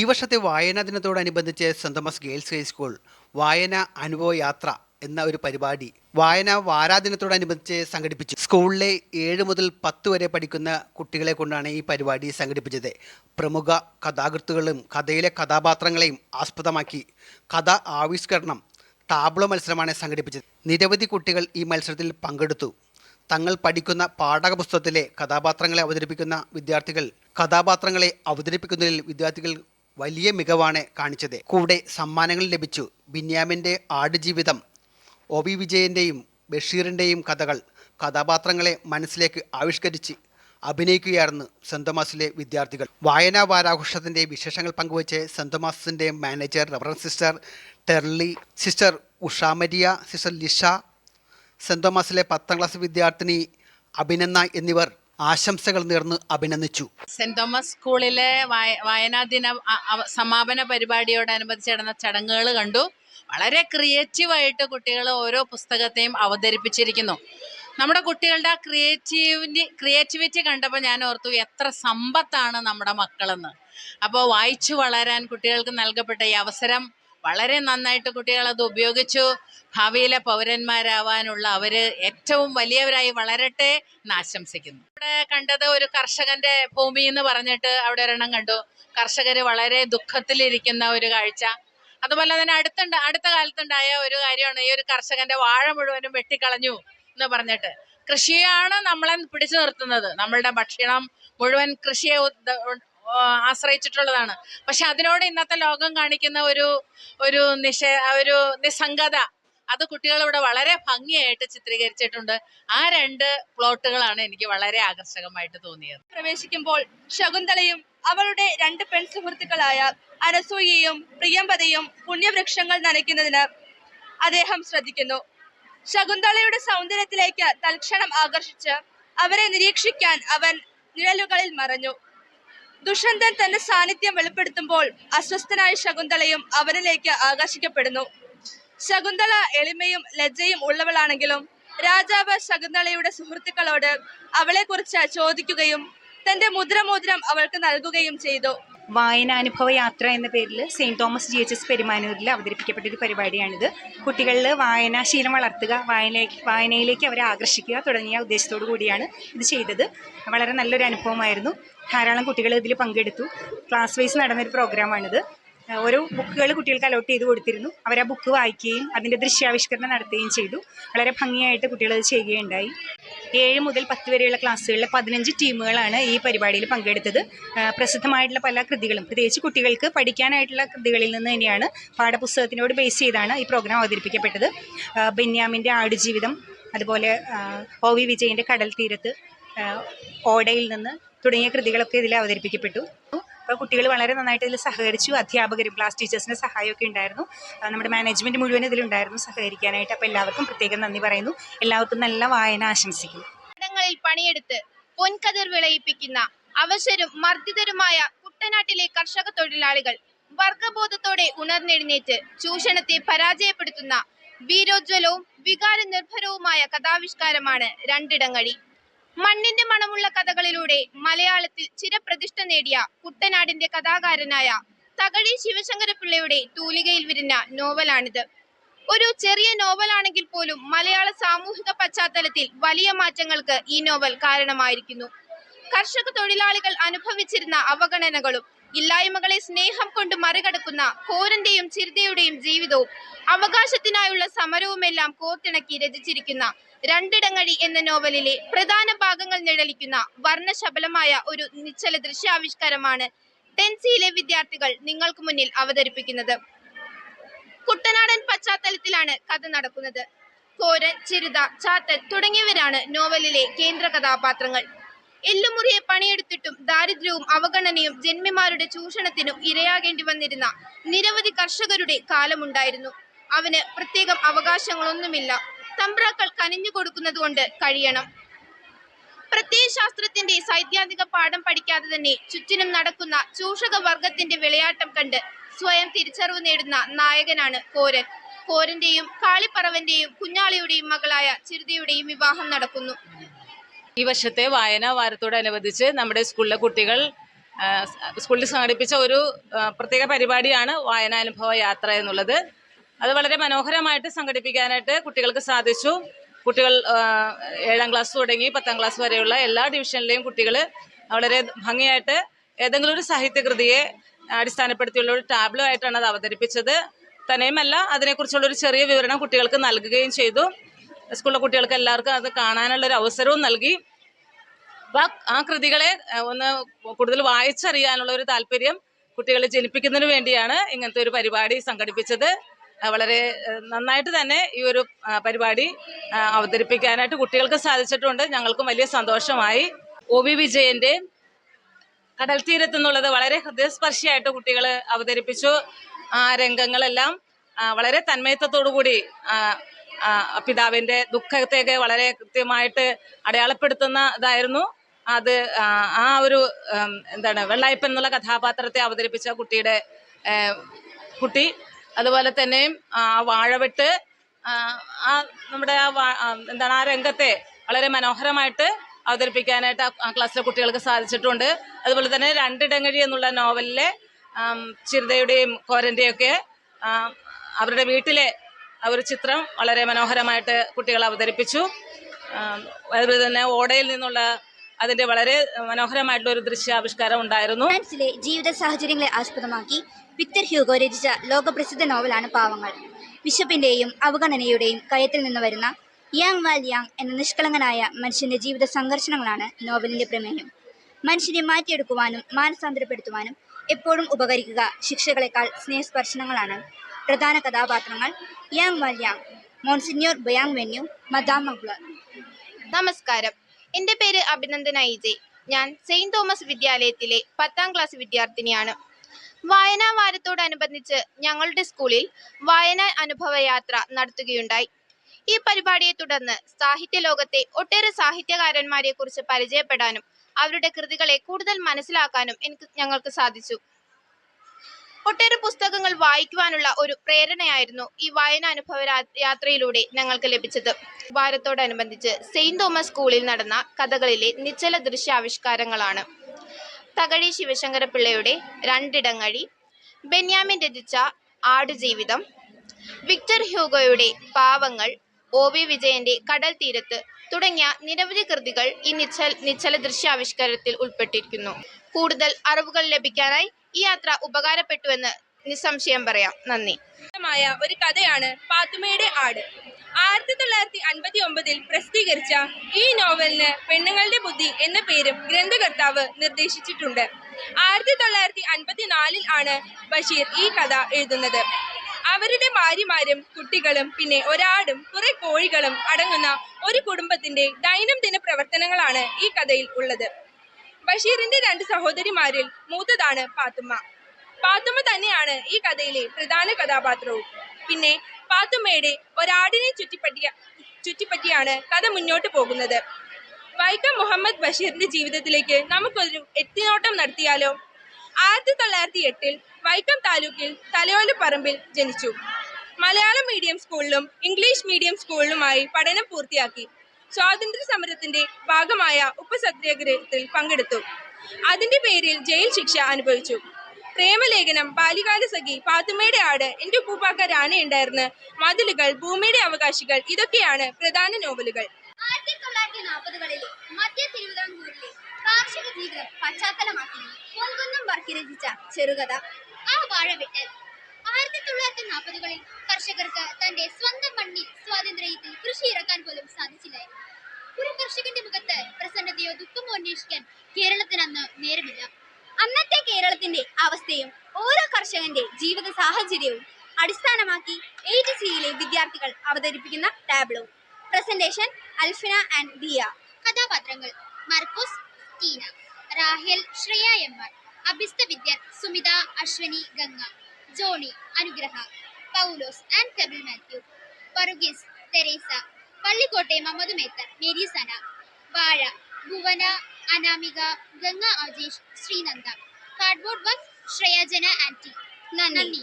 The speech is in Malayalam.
ഈ വർഷത്തെ വായനാ ദിനത്തോടനുബന്ധിച്ച് സെന്റ് തോമസ് ഗേൾസ് ഹൈസ്കൂൾ വായന അനുഭവ യാത്ര എന്ന ഒരു പരിപാടി വായന വാരാദിനത്തോടനുബന്ധിച്ച് സംഘടിപ്പിച്ചു. സ്കൂളിലെ ഏഴ് മുതൽ പത്ത് വരെ പഠിക്കുന്ന കുട്ടികളെ കൊണ്ടാണ് ഈ പരിപാടി സംഘടിപ്പിച്ചത്. പ്രമുഖ കഥാകൃത്തുകളും കഥയിലെ കഥാപാത്രങ്ങളെയും ആസ്പദമാക്കി. കഥ ആവിഷ്കരണം ടാബ്ലോ മത്സരമാണ് സംഘടിപ്പിച്ചത്. നിരവധി കുട്ടികൾ ഈ മത്സരത്തിൽ പങ്കെടുത്തു. തങ്ങൾ പഠിക്കുന്ന പാഠകപുസ്തകത്തിലെ കഥാപാത്രങ്ങളെ അവതരിപ്പിക്കുന്ന വിദ്യാർത്ഥികൾ കഥാപാത്രങ്ങളെ അവതരിപ്പിക്കുന്നതിൽ വിദ്യാർത്ഥികൾ വലിയ മികവാണ് കാണിച്ചത്. കൂടെ സമ്മാനങ്ങൾ ലഭിച്ചു. ബിന്യാമിന്റെ ആടുജീവിതം ഒ വി വിജയന്റെയും ബഷീറിന്റെയും കഥകൾ കഥാപാത്രങ്ങളെ മനസ്സിലേക്ക് ആവിഷ്കരിച്ച് അഭിനയിക്കുകയായിരുന്നു സെന്റ് തോമസിലെ വിദ്യാർത്ഥികൾ. വായനാ വാരാഘോഷത്തിന്റെ വിശേഷങ്ങൾ പങ്കുവച്ച് സെന്റ് തോമസിന്റെ manager Reverend sister Terly sister Usha Maria sister Lisha saint തോമസിലെ പത്താം ക്ലാസ് വിദ്യാർത്ഥിനി അഭിനന്ദ എന്നിവർ ആശംസകൾ നേർന്ന് അഭിനന്ദിച്ചു. സെന്റ് തോമസ് സ്കൂളിലെ വായ വായനാ ദിന സമാപന പരിപാടിയോടനുബന്ധിച്ച് നടന്ന ചടങ്ങുകൾ കണ്ടു. വളരെ ക്രിയേറ്റീവായിട്ട് കുട്ടികൾ ഓരോ പുസ്തകത്തെയും അവതരിപ്പിച്ചിരിക്കുന്നു. നമ്മുടെ കുട്ടികളുടെ ആ ക്രിയേറ്റീവിന്റെ ക്രിയേറ്റിവിറ്റി കണ്ടപ്പോൾ ഞാൻ ഓർത്തു എത്ര സമ്പത്താണ് നമ്മുടെ മക്കളെന്ന്. അപ്പോൾ വായിച്ചു വളരാൻ കുട്ടികൾക്ക് നൽകപ്പെട്ട ഈ അവസരം വളരെ നന്നായിട്ട് കുട്ടികൾ അത് ഉപയോഗിച്ചു. ഭാവിയിലെ പൗരന്മാരാവാനുള്ള അവർ ഏറ്റവും വലിയവരായി വളരട്ടെ എന്ന് ആശംസിക്കുന്നു. ഇവിടെ കണ്ടത് ഒരു കർഷകന്റെ ഭൂമി എന്ന് പറഞ്ഞിട്ട് അവിടെ ഒരെണ്ണം കണ്ടു. കർഷകര് വളരെ ദുഃഖത്തിലിരിക്കുന്ന ഒരു കാഴ്ച. അതുപോലെ തന്നെ അടുത്തുണ്ട് അടുത്ത കാലത്തുണ്ടായ ഒരു കാര്യമാണ് ഈ ഒരു കർഷകന്റെ വാഴ മുഴുവനും വെട്ടിക്കളഞ്ഞു എന്ന് പറഞ്ഞിട്ട്. കൃഷിയാണ് നമ്മളെ പിടിച്ചു നിർത്തുന്നത്. നമ്മളുടെ ഭക്ഷണം മുഴുവൻ കൃഷിയെ ആശ്രയിച്ചിട്ടുള്ളതാണ്. പക്ഷെ അതിനോട് ഇന്നത്തെ ലോകം കാണിക്കുന്ന ഒരു ഒരു നിഷ ഒരു നിസ്സംഗത അത് കുട്ടികൾ ഇവിടെ വളരെ ഭംഗിയായിട്ട് ചിത്രീകരിച്ചിട്ടുണ്ട്. ആ രണ്ട് പ്ലോട്ടുകളാണ് എനിക്ക് വളരെ ആകർഷകമായിട്ട് തോന്നിയത്. പ്രവേശിക്കുമ്പോൾ ശകുന്തളയും അവളുടെ രണ്ട് പെൺ സുഹൃത്തുക്കളായ അനസൂയയും പ്രിയമ്പതയും പുണ്യവൃക്ഷങ്ങൾ നനയ്ക്കുന്നതിന് അദ്ദേഹം ശ്രദ്ധിക്കുന്നു. ശകുന്തളയുടെ സൗന്ദര്യത്തിലേക്ക് തൽക്ഷണം ആകർഷിച്ച് അവരെ നിരീക്ഷിക്കാൻ അവൻ നിഴലുകളിൽ മറഞ്ഞു. ദുഷ്യന്തൻ തന്റെ സാന്നിധ്യം വെളിപ്പെടുത്തുമ്പോൾ അസ്വസ്ഥനായ ശകുന്തളയും അവനിലേക്ക് ആകർഷിക്കപ്പെടുന്നു. ശകുന്തള എളിമയും ലജ്ജയും ഉള്ളവളാണെങ്കിലും രാജാവ് ശകുന്തളയുടെ സുഹൃത്തുക്കളോട് അവളെക്കുറിച്ച് ചോദിക്കുകയും തന്റെ മുദ്രമോതിരം അവൾക്ക് നൽകുകയും ചെയ്തു. വായനാനുഭവ യാത്ര എന്ന പേരിൽ Saint Thomas G H S പെരുമാനൂരിൽ അവതരിപ്പിക്കപ്പെട്ട ഒരു പരിപാടിയാണിത്. കുട്ടികളിൽ വായനാശീലം വളർത്തുക വായനയിലേക്ക് വായനയിലേക്ക് അവരെ ആകർഷിക്കുക തുടങ്ങിയ ഉദ്ദേശത്തോടു കൂടിയാണ് ഇത് ചെയ്തത്. വളരെ നല്ലൊരു അനുഭവമായിരുന്നു. ധാരാളം കുട്ടികൾ ഇതിൽ പങ്കെടുത്തു. ക്ലാസ് വൈസ് നടന്നൊരു പ്രോഗ്രാമാണിത് ഓരോ ബുക്കുകൾ കുട്ടികൾക്ക് അലോട്ട് ചെയ്ത് കൊടുത്തിരുന്നു. അവർ ആ ബുക്ക് വായിക്കുകയും അതിന്റെ ദൃശ്യാവിഷ്കരണം നടത്തുകയും ചെയ്തു. വളരെ ഭംഗിയായിട്ട് കുട്ടികൾ അത് ചെയ്യുകയുണ്ടായി. ഏഴ് മുതൽ പത്ത് വരെയുള്ള ക്ലാസ്സുകളിലെ പതിനഞ്ച് ടീമുകളാണ് ഈ പരിപാടിയിൽ പങ്കെടുത്തത്. പ്രസിദ്ധമായിട്ടുള്ള പല കൃതികളും പ്രത്യേകിച്ച് കുട്ടികൾക്ക് പഠിക്കാനായിട്ടുള്ള കൃതികളിൽ നിന്ന് തന്നെയാണ് പാഠപുസ്തകത്തിനോട് ബേസ് ചെയ്താണ് ഈ പ്രോഗ്രാം അവതരിപ്പിക്കപ്പെട്ടത്. ബെന്യാമിന്റെ ആടുജീവിതം അതുപോലെ ഒ വി വിജയന്റെ കടൽ തീരത്ത് ഓടയിൽ നിന്ന് തുടങ്ങിയ കൃതികളൊക്കെ ഇതിൽ അവതരിപ്പിക്കപ്പെട്ടു. അപ്പോൾ കുട്ടികൾ വളരെ നന്നായിട്ട് ഇതിൽ സഹകരിച്ചു. അധ്യാപകരും ക്ലാസ് ടീച്ചേഴ്സിന്റെ സഹായമൊക്കെ ഉണ്ടായിരുന്നു. നമ്മുടെ മാനേജ്മെന്റ് മുഴുവൻ ഇതിലുണ്ടായിരുന്നു സഹകരിക്കാനായിട്ട്. അപ്പോൾ എല്ലാവർക്കും പ്രത്യേകം നന്ദി പറയുന്നു. എല്ലാവർക്കും നല്ല വായന ആശംസിക്കുന്നു. പാടങ്ങളിൽ പണിയെടുത്ത് പൊൻകതിർ വിളയിപ്പിക്കുന്ന അവശരും മർദ്ദിതരുമായ കുട്ടനാട്ടിലെ കർഷക തൊഴിലാളികൾ വർഗബോധത്തോടെ ഉണർന്നെഴുന്നേറ്റ് ചൂഷണത്തെ പരാജയപ്പെടുത്തുന്ന വീരോജ്വലവും വികാര നിർഭരവുമായ കഥാവിഷ്കാരമാണ് രണ്ടിടങ്ങഴി. മണ്ണിന്റെ മണമുള്ള കഥകളിലൂടെ മലയാളത്തിൽ ചിരപ്രതിഷ്ഠ നേടിയ കുട്ടനാടിന്റെ കഥാകാരനായ തകഴി ശിവശങ്കരപിള്ളയുടെ തൂലികയിൽ വിരിഞ്ഞ നോവലാണിത്. ഒരു ചെറിയ നോവലാണെങ്കിൽ പോലും മലയാള സാമൂഹിക പശ്ചാത്തലത്തിൽ വലിയ മാറ്റങ്ങൾക്ക് ഈ നോവൽ കാരണമായിരിക്കുന്നു. കർഷക തൊഴിലാളികൾ അനുഭവിച്ചിരുന്ന അവഗണനകളും ഇല്ലായ്മകളെ സ്നേഹം കൊണ്ട് മറികടക്കുന്ന കോരന്റെയും ചിരുതയുടെയും ജീവിതവും അവകാശത്തിനായുള്ള സമരവുമെല്ലാം കോർത്തിണക്കി രചിച്ചിരിക്കുന്ന രണ്ടിടങ്ങഴി എന്ന നോവലിലെ പ്രധാന ഭാഗങ്ങൾ നിഴലിക്കുന്ന വർണശബലമായ ഒരു നിശ്ചല ദൃശ്യാവിഷ്കാരമാണ് ടെൻസിയിലെ വിദ്യാർത്ഥികൾ നിങ്ങൾക്ക് മുന്നിൽ അവതരിപ്പിക്കുന്നത്. കുട്ടനാടൻ പശ്ചാത്തലത്തിലാണ് കഥ നടക്കുന്നത്. കോരൻ ചിരുത ചാത്തൻ തുടങ്ങിയവരാണ് നോവലിലെ കേന്ദ്ര കഥാപാത്രങ്ങൾ. എല്ലുമുറിയെ പണിയെടുത്തിട്ടും ദാരിദ്ര്യവും അവഗണനയും ജന്മിമാരുടെ ചൂഷണത്തിനും ഇരയാകേണ്ടി വന്നിരുന്ന നിരവധി കർഷകരുടെ കാലമുണ്ടായിരുന്നു. അവന് പ്രത്യേകം അവകാശങ്ങളൊന്നുമില്ല. തമ്പ്രാക്കൾ കനിഞ്ഞു കൊടുക്കുന്നതുകൊണ്ട് കഴിയണം. പ്രത്യയശാസ്ത്രത്തിന്റെ സൈദ്ധാന്തിക പാഠം പഠിക്കാതെ തന്നെ ചുറ്റിനും നടക്കുന്ന ചൂഷക വർഗത്തിന്റെ വിളയാട്ടം കണ്ട് സ്വയം തിരിച്ചറിവ് നേടുന്ന നായകനാണ് കോരൻ. കോരന്റെയും കാളിപ്പറവന്റെയും കുഞ്ഞാളിയുടെയും മകളായ ചിരുതയുടെയും വിവാഹം നടക്കുന്നു. ഈ വർഷത്തെ വായനാ വാരത്തോടനുബന്ധിച്ച് നമ്മുടെ സ്കൂളിലെ കുട്ടികൾ സ്കൂളിൽ സംഘടിപ്പിച്ച ഒരു പ്രത്യേക പരിപാടിയാണ് വായനാനുഭവ യാത്ര എന്നുള്ളത്. അത് വളരെ മനോഹരമായിട്ട് സംഘടിപ്പിക്കാനായിട്ട് കുട്ടികൾക്ക് സാധിച്ചു. കുട്ടികൾ ഏഴാം ക്ലാസ് തുടങ്ങി പത്താം ക്ലാസ് വരെയുള്ള എല്ലാ ഡിവിഷനിലെയും കുട്ടികൾ വളരെ ഭംഗിയായിട്ട് ഏതെങ്കിലും ഒരു സാഹിത്യകൃതിയെ അടിസ്ഥാനപ്പെടുത്തിയുള്ള ഒരു ടാബ്ലോ ആയിട്ടാണ് അത് അവതരിപ്പിച്ചത്. തന്നെയുമല്ല അതിനെക്കുറിച്ചുള്ള ഒരു ചെറിയ വിവരണം കുട്ടികൾക്ക് നൽകുകയും ചെയ്തു. സ്കൂളിലെ കുട്ടികൾക്ക് എല്ലാവർക്കും അത് കാണാനുള്ള ഒരു അവസരവും നൽകി. ആ- കൃതികളെ ഒന്ന് കൂടുതൽ വായിച്ചറിയാനുള്ള ഒരു താല്പര്യം കുട്ടികളെ ജനിപ്പിക്കുന്നതിന് വേണ്ടിയാണ് ഇങ്ങനത്തെ ഒരു പരിപാടി സംഘടിപ്പിച്ചത്. വളരെ നന്നായിട്ട് തന്നെ ഈ ഒരു പരിപാടി അവതരിപ്പിക്കാനായിട്ട് കുട്ടികൾക്ക് സാധിച്ചിട്ടുണ്ട്. ഞങ്ങൾക്കും വലിയ സന്തോഷമായി. ഒ വി വിജയന്റെ കടൽ തീരത്ത് എന്നുള്ളത് വളരെ ഹൃദയസ്പർശിയായിട്ട് കുട്ടികൾ അവതരിപ്പിച്ചു. ആ രംഗങ്ങളെല്ലാം വളരെ തന്മയത്വത്തോടു കൂടി പിതാവിന്റെ ദുഃഖത്തെയൊക്കെ വളരെ കൃത്യമായിട്ട് അടയാളപ്പെടുത്തുന്ന ഇതായിരുന്നു അത് ആ, ഒരു എന്താണ് വെള്ളായ്പ എന്നുള്ള കഥാപാത്രത്തെ അവതരിപ്പിച്ച കുട്ടിയുടെ കുട്ടി. അതുപോലെ തന്നെ ആ വാഴവെട്ട് ആ, നമ്മുടെ ആ എന്താണ് ആ രംഗത്തെ വളരെ മനോഹരമായിട്ട് അവതരിപ്പിക്കാനായിട്ട് ആ- ക്ലാസ്സിലെ കുട്ടികൾക്ക് സാധിച്ചിട്ടുണ്ട്. അതുപോലെ തന്നെ രണ്ടിടങ്ങഴി എന്നുള്ള നോവലിലെ ചിരതയുടെയും കോരന്റെയും ഒക്കെ അവരുടെ വീട്ടിലെ ആ ഒരു ചിത്രം വളരെ മനോഹരമായിട്ട് കുട്ടികൾ അവതരിപ്പിച്ചു. അതുപോലെ തന്നെ ഓടയിൽ നിന്നുള്ള അതിന്റെ വളരെ മനോഹരമായിട്ടുള്ള ഒരു ദൃശ്യാവിഷ്കാരം ഉണ്ടായിരുന്നു. ഫ്രാൻസിലെ ജീവിത സാഹചര്യങ്ങളെ ആസ്പദമാക്കി വിക്ടർ ഹ്യൂഗോ രചിച്ച ലോകപ്രസിദ്ധ നോവലാണ് പാവങ്ങൾ. വിശപ്പിന്റെയും അവഗണനയുടെയും കയത്തിൽ നിന്ന് വരുന്ന യാങ് വാൽ യാങ് എന്ന നിഷ്കളങ്കനായ മനുഷ്യന്റെ ജീവിത സംഘർഷങ്ങളാണ് നോവലിന്റെ പ്രമേയം മനുഷ്യനെ മാറ്റിയെടുക്കുവാനും മാനസാന്തരപ്പെടുത്തുവാനും എപ്പോഴും ഉപകരിക്കുക ശിക്ഷകളെക്കാൾ സ്നേഹസ്പർശനങ്ങളാണ് പ്രധാന കഥാപാത്രങ്ങൾ Jean Valjean Jean Monseigneur Bienvenu Madame Magloire. നമസ്കാരം. എന്റെ പേര് അഭിനന്ദന ഐജെ. ഞാൻ സെയിന്റ് തോമസ് വിദ്യാലയത്തിലെ പത്താം ക്ലാസ് വിദ്യാർത്ഥിനിയാണ്. വായനാ വാരത്തോടനുബന്ധിച്ച് ഞങ്ങളുടെ സ്കൂളിൽ വായനാ അനുഭവ യാത്ര നടത്തുകയുണ്ടായി. ഈ പരിപാടിയെ തുടർന്ന് സാഹിത്യ ലോകത്തെ ഒട്ടേറെ സാഹിത്യകാരന്മാരെ കുറിച്ച് പരിചയപ്പെടാനും അവരുടെ കൃതികളെ കൂടുതൽ മനസ്സിലാക്കാനും എനിക്ക് ഞങ്ങൾക്ക് സാധിച്ചു. ഒട്ടേറെ പുസ്തകങ്ങൾ വായിക്കുവാനുള്ള ഒരു പ്രേരണയായിരുന്നു ഈ വായനാനുഭവ യാത്രയിലൂടെ ഞങ്ങൾക്ക് ലഭിച്ചത്. വാരത്തോടനുബന്ധിച്ച് സെയിന്റ് തോമസ് സ്കൂളിൽ നടന്ന കഥകളിലെ നിശ്ചല ദൃശ്യാവിഷ്കാരങ്ങളാണ്. തകഴി ശിവശങ്കര പിള്ളയുടെ രണ്ടിടങ്ങഴി ബെന്യാമിൻ രചിച്ച ആടുജീവിതം വിക്ടർ ഹ്യൂഗോയുടെ പാവങ്ങൾ ഒ വി വിജയന്റെ കടൽ തീരത്ത് തുടങ്ങിയ നിരവധി കൃതികൾ ഈ നിശ്ചൽ നിശ്ചല ദൃശ്യാവിഷ്കാരത്തിൽ ഉൾപ്പെട്ടിരിക്കുന്നു. കൂടുതൽ അറിവുകൾ ലഭിക്കാനായി ഈ യാത്ര ഉപകാരപ്പെട്ടുവെന്ന് നിസ്സംശയം പറയാം. നന്ദി. ഒരു കഥയാണ് പാത്തുമ്മയുടെ ആട്. ആയിരത്തി തൊള്ളായിരത്തി അൻപത്തി ഒമ്പതിൽ പ്രസിദ്ധീകരിച്ച ഈ നോവലിന് പെണ്ണുങ്ങളുടെ ബുദ്ധി എന്ന പേരും ഗ്രന്ഥകർത്താവ് നിർദ്ദേശിച്ചിട്ടുണ്ട്. ആയിരത്തി തൊള്ളായിരത്തി അൻപത്തിനാലിൽ ആണ് ബഷീർ ഈ കഥ എഴുതുന്നത്. അവരുടെ ഭാര്യമാരും കുട്ടികളും പിന്നെ ഒരാടും കുറെ കോഴികളും അടങ്ങുന്ന ഒരു കുടുംബത്തിന്റെ ദൈനംദിന പ്രവർത്തനങ്ങളാണ് ഈ കഥയിൽ ഉള്ളത്. ബഷീറിന്റെ രണ്ട് സഹോദരിമാരിൽ മൂത്തതാണ് പാത്തുമ്മ പാത്തുമ്മ തന്നെയാണ് ഈ കഥയിലെ പ്രധാന കഥാപാത്രവും. പിന്നെ പാത്തുമ്മയുടെ ഒരാടിനെ ചുറ്റിപ്പറ്റിയ ചുറ്റിപ്പറ്റിയാണ് കഥ മുന്നോട്ട് പോകുന്നത്. വൈക്കം മുഹമ്മദ് ബഷീറിന്റെ ജീവിതത്തിലേക്ക് നമുക്കൊരു എത്തിനോട്ടം നടത്തിയാലോ? ആയിരത്തി തൊള്ളായിരത്തി എട്ടിൽ വൈക്കം താലൂക്കിൽ തലയോലപ്പറമ്പിൽ ജനിച്ചു. മലയാളം മീഡിയം സ്കൂളിലും ഇംഗ്ലീഷ് മീഡിയം സ്കൂളിലുമായി പഠനം പൂർത്തിയാക്കി. സ്വാതന്ത്ര്യ സമരത്തിന്റെ ഭാഗമായ ഉപ്പസത്യാഗ്രഹത്തിൽ പങ്കെടുത്തു. അതിന്റെ പേരിൽ ജയിൽ ശിക്ഷ അനുഭവിച്ചു. പ്രേമലേഖനം ബാല്യകാല സഖി പാത്തുമ്മയുടെ ആട് എന്റെ ഉപ്പൂപ്പാക്ക രാനയുണ്ടായിരുന്ന മതിലുകൾ ഭൂമിയുടെ അവകാശികൾ ഇതൊക്കെയാണ് പ്രധാന നോവലുകൾ. കാർഷിക ചെറുകഥ ആ വാഴവെട്ട് ആയിരത്തി തൊള്ളായിരത്തി നാൽപ്പതുകളിൽ കർഷകർക്ക് തന്റെ സ്വന്തം മണ്ണിൽ സ്വാതന്ത്ര്യത്തിൽ കൃഷി ഇറക്കാൻ പോലും സാധിച്ചില്ലായിരുന്നു ഒരു കർഷകന്റെ മുഖത്ത് പ്രസന്നതയോ ദുഃഖമോ അന്വേഷിക്കാൻ കേരളത്തിന് അന്ന് നേരമില്ല. അന്നത്തെ കേരളത്തിന്റെ അവസ്ഥയും ഓരോ കർഷകന്റെ ജീവിത സാഹചര്യവും അടിസ്ഥാനമാക്കി എയ്റ്റ് സിയിലെ വിദ്യാർത്ഥികൾ അവതരിപ്പിക്കുന്ന tableau. Presentation Alfina and Diya. കഥാപാത്രങ്ങൾ Markose Teena. Rahel Shreya M R. Abhista Vidyan Sumitha Ashwani Ganga. Johnny Anugraha. Paulose and Kebil Mathew. പറുഗീസ് Theresa പള്ളിക്കോട്ടെ മമ്മദ് മേത്തർ മേരി സന വാഴ Bhuvana Anamika Ganga Ajeesh Sreenanda. Cardboard work Shreyajana aunty നന്ദി.